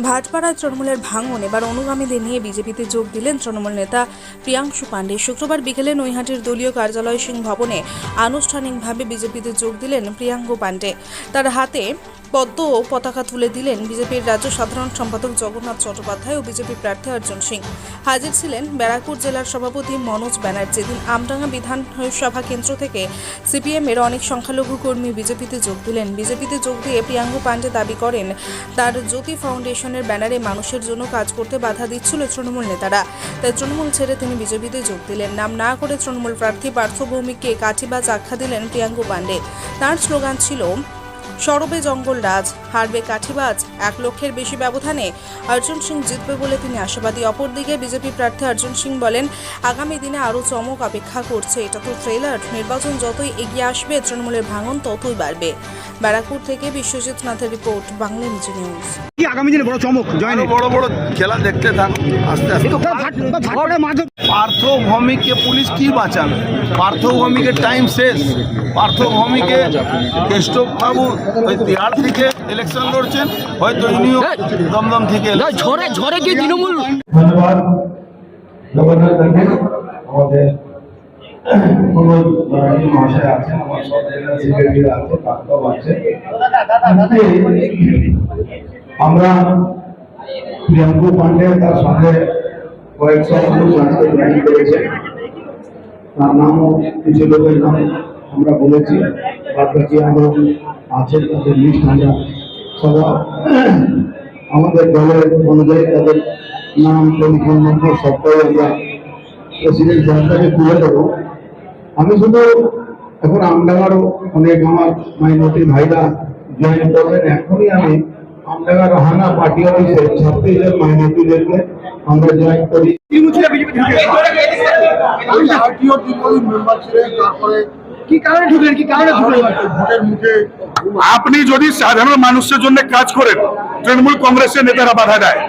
ভাটপাড়ায় তৃণমূলের ভাঙন। এবার অনুগামীদের নিয়ে বিজেপিতে যোগ দিলেন তৃণমূল নেতা প্রিয়াংশু পাণ্ডে শুক্রবার বিকেলে নৈহাটির দলীয় কার্যালয় সিং ভবনে আনুষ্ঠানিকভাবে বিজেপিতে যোগ দিলেন প্রিয়াঙ্গু পাণ্ডে তার হাতে পদ্ম ও পতাকা তুলে দিলেন বিজেপির রাজ্য সাধারণ সম্পাদক জগন্নাথ চট্টোপাধ্যায় ও বিজেপি প্রার্থী অর্জুন সিং। হাজির ছিলেন ব্যারাকপুর জেলার সভাপতি মনোজ ব্যানার্জি। দিন আমডাঙ্গা বিধানসভা কেন্দ্র থেকে সিপিএম এর অনেক সংখ্যালঘু কর্মী বিজেপিতে যোগ দিলেন। বিজেপিতে যোগ দিয়ে প্রিয়াঙ্কু পাণ্ডে দাবি করেন, তার জ্যোতি ফাউন্ডেশনের ব্যানারে মানুষের জন্য কাজ করতে বাধা দিচ্ছিল তৃণমূল নেতারা। তাই তৃণমূল ছেড়ে তিনি বিজেপিতে যোগ দিলেন। নাম না করে তৃণমূল প্রার্থী পার্থ ভৌমিককে কাঠিবাজ আখ্যা দিলেন প্রিয়াঙ্কু পাণ্ডে তার স্লোগান ছিল সরবে জঙ্গল রাজ হারবে কাঠিবাজ এক লক্ষের বেশি ব্যবধানে অর্জুন সিং জিতবে বলে তিনি আশাবাদী। অপরদিকে বিজেপি প্রার্থী অর্জুন সিং বলেন আগামী দিনে আরও চমক অপেক্ষা করছে এটা তো ট্রেলার নির্বাচন যতই এগিয়ে আসবে তৃণমূলের ভাঙন ততই বাড়বে। ব্যারাকপুর থেকে বিশ্বজিৎ নাথের রিপোর্ট বাংলা নিউজ নিউজ। কি আগামী দিনে বড় চমক? জয়নে বড় বড় খেলা দেখতে থাকুন আস্তে আস্তে। পার্থ ভৌমিককে পুলিশ কি বাঁচাবে? পার্থ ভৌমিকের টাইম শেষ। পার্থ ভৌমিকে কেষ্টব বাবু ওই তিহার থেকে ইলেকশন লড়ছেন হয়তো ইনিও দমদম থেকে election ঝড়ে ঝড়ে কি তৃণমূল ধন্যবাদ। আমাদের মহাশয় আছেন আমার সব জেলা সেক্রেটারি আছে বাস্তব আছে। আমরা প্রিয়াঙ্কু পান্ডে তার সঙ্গে কয়েকশো মানুষ আজকে জয়েন করেছে। তার নামও কিছু লোকের নাম আমরা বলেছি। বাদ বাকি আরও আছে তাদের লিস্ট আমরা সবার আমাদের দলের অনুযায়ী তাদের নাম টেলিফোন নম্বর সবটাই আমরা প্রেসিডেন্ট জনতাকে তুলে দেবো। আমি শুধু এখন আমডাঙ্গারও অনেক আমার মাইনরিটি ভাইরা জয়েন করবেন। এখনই আমি আমডাঙ্গার রাহানা পার্টি অফিসে জন মাইনরিটিদেরকে আমরা জয়েন করি। তারপরে কি কারণে ঢুকলেন? কি কারণে ঢুকলেন? আপনি যদি সাধারণ মানুষের জন্য কাজ করেন তৃণমূল কংগ্রেসের নেতারা বাধা দেয়।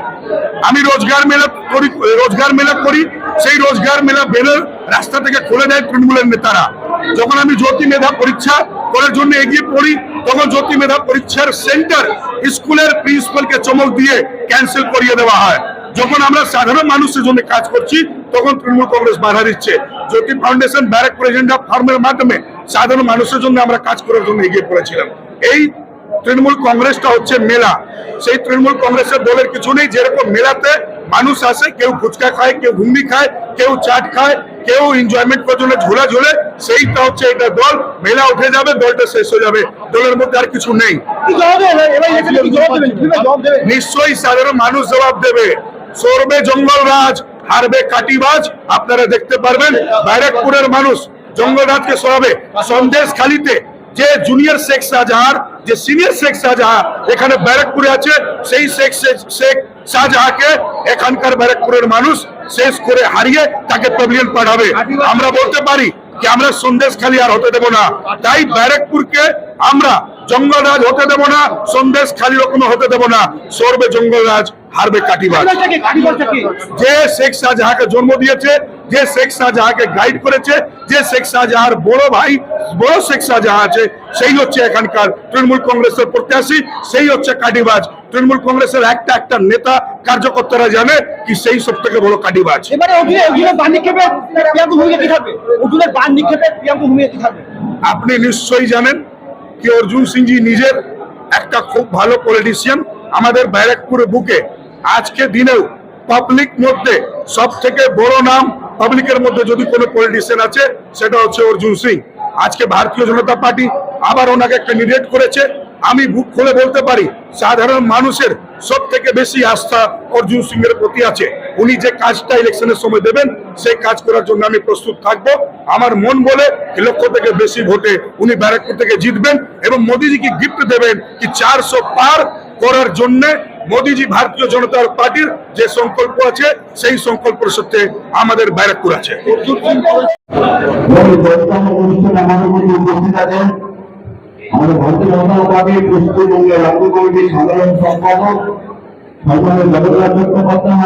আমি রোজগার মেলা করি রোজগার মেলা করি সেই রোজগার মেলা বেরোর রাস্তা থেকে খুলে দেয় তৃণমূলের নেতারা। যখন আমি জ্যোতি মেধা পরীক্ষা করার জন্য এগিয়ে পড়ি তখন জ্যোতি মেধা পরীক্ষার সেন্টার স্কুলের প্রিন্সিপালকে চমক দিয়ে ক্যান্সেল করিয়ে দেওয়া হয়। যখন আমরা সাধারণ মানুষের জন্য কাজ করছি তখন তৃণমূল কংগ্রেস বাধা দিচ্ছে। জ্যোতি ফাউন্ডেশন ব্যারাক প্রেসিডেন্ট অফ ফার্মের মাধ্যমে সাধারণ মানুষের জন্য আমরা কাজ করার জন্য এগিয়ে পড়েছিলাম। এই তৃণমূল কংগ্রেসটা হচ্ছে মেলা। সেই তৃণমূল কংগ্রেসের দলের কিছু নেই, যেরকম মেলাতে মানুষ আসে, কেউ ফুচকা খায়, কেউ ঘুগনি খায়, কেউ চাট খায়, কেউ এনজয়মেন্ট করার জন্য ঝোলা ঝোলে, সেইটা হচ্ছে এটা দল। মেলা উঠে যাবে, দলটা শেষ হয়ে যাবে। দলের মধ্যে আর কিছু নেই। নিশ্চয়ই সাধারণ মানুষ জবাব দেবে। সরবে জঙ্গল রাজ হারবে কাটিবাজ, আপনারা দেখতে পারবেন, ব্যারাকপুরের মানুষ। জঙ্গলরাজকে সরাবে। সন্দেশ খালিতে যে জুনিয়র শেখ শাহজাহার যে সিনিয়র শেখ শাহজাহান এখানে ব্যারাকপুরে আছে, সেই শেখ শেখ- শেখ শাহজাহাকে এখানকার ব্যারাকপুরের মানুষ শেষ করে হারিয়ে তাকে প্যাভিলিয়ন পাঠাবে। আমরা বলতে পারি যে আমরা সন্দেশ খালি আর হতে দেব না। তাই ব্যারাকপুরকে আমরা জঙ্গলরাজ হতে দেব না সন্দেশ খালি রকম হতে দেব না। সরবে জঙ্গলরাজ হারবে কাটিবাজ। কাটিগঞ্জটা কি? কাটিগঞ্জটা কি? যে শেখ শাহজাহাকে জন্ম দিয়েছে যে শেখ শাহজাহাকে গাইড করেছে যে শেখ শাহজাহার বড় ভাই বড় শেখ শাহজাহান আছে সেই হচ্ছে এখানকার তৃণমূল কংগ্রেসের প্রত্যাশী সেই হচ্ছে কাটিবাজ। তৃণমূল কংগ্রেসের একটা একটা নেতা কার্যকর্তারা জানে কি সেই সব থেকে বড় কাটিবাজ এবারে অধীনে অধীনে বান নিক্ষেপে প্রিয়াঙ্কু ভূমিকা কি থাকবে? অধীনের বান নিক্ষেপে প্রিয়াঙ্কু ভূমিকা কি থাকবে? আপনি নিশ্চয়ই জানেন কি অর্জুন সিংজি নিজের একটা খুব ভালো পলিটিশিয়ান আমাদের ব্যারাকপুরে বুকে। আজকে দিনেও পাবলিক মধ্যে সব থেকে বড় নাম পাবলিকের মধ্যে যদি কোনো পলিটিশিয়ান আছে সেটা হচ্ছে অর্জুন সিং। আজকে ভারতীয় জনতা পার্টি আবার ওনাকে ক্যান্ডিডেট করেছে। আমি বুক খুলে বলতে পারি, সাধারণ মানুষের সব থেকে বেশি আস্থা অর্জুন সিং এর প্রতি আছে। উনি যে কাজটা ইলেকশনের সময় দেবেন, সেই কাজ করার জন্য আমি প্রস্তুত থাকব। আমার মন বলে লক্ষ থেকে বেশি ভোটে উনি ব্যারাকপুর থেকে জিতবেন এবং মোদিজিকে গিফট দেবেন কি চারশো পার করার জন্য মোদিজি ভারতীয় জনতা পার্টির যে সংকল্প আছে, সেই সংকল্পের সত্যি আমাদের ব্যারাকপুর আছে। আমাদের ভারতীয় জনতা পার্টির পশ্চিমবঙ্গের রাজ্য কমিটির সাধারণ সম্পাদক সম্মানের জগন্নাথ চট্টোপাধ্যায়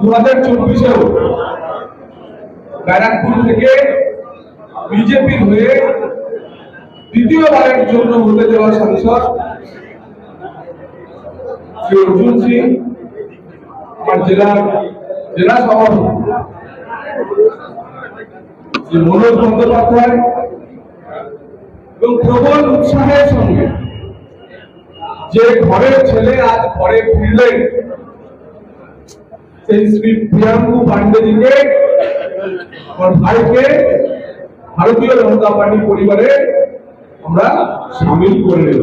মহাশয় চব্বিশেও ব্যারাকপুর থেকে বিজেপির হয়ে দ্বিতীয়বারের জন্য হতে যাওয়া সাংসদ শ্রী অর্জুন সিং, আমার জেলার জেলা সভাপতি শ্রী মনোজ বন্দ্যোপাধ্যায় এবং প্রবল উৎসাহের সঙ্গে যে ঘরের ছেলে আজ ঘরে ফিরলেন, সেই শ্রী প্রিয়াঙ্কু পান্ডেজিকে আমার ভাইকে ভারতীয় জনতা পার্টি পরিবারে আমরা সামিল করে নেব।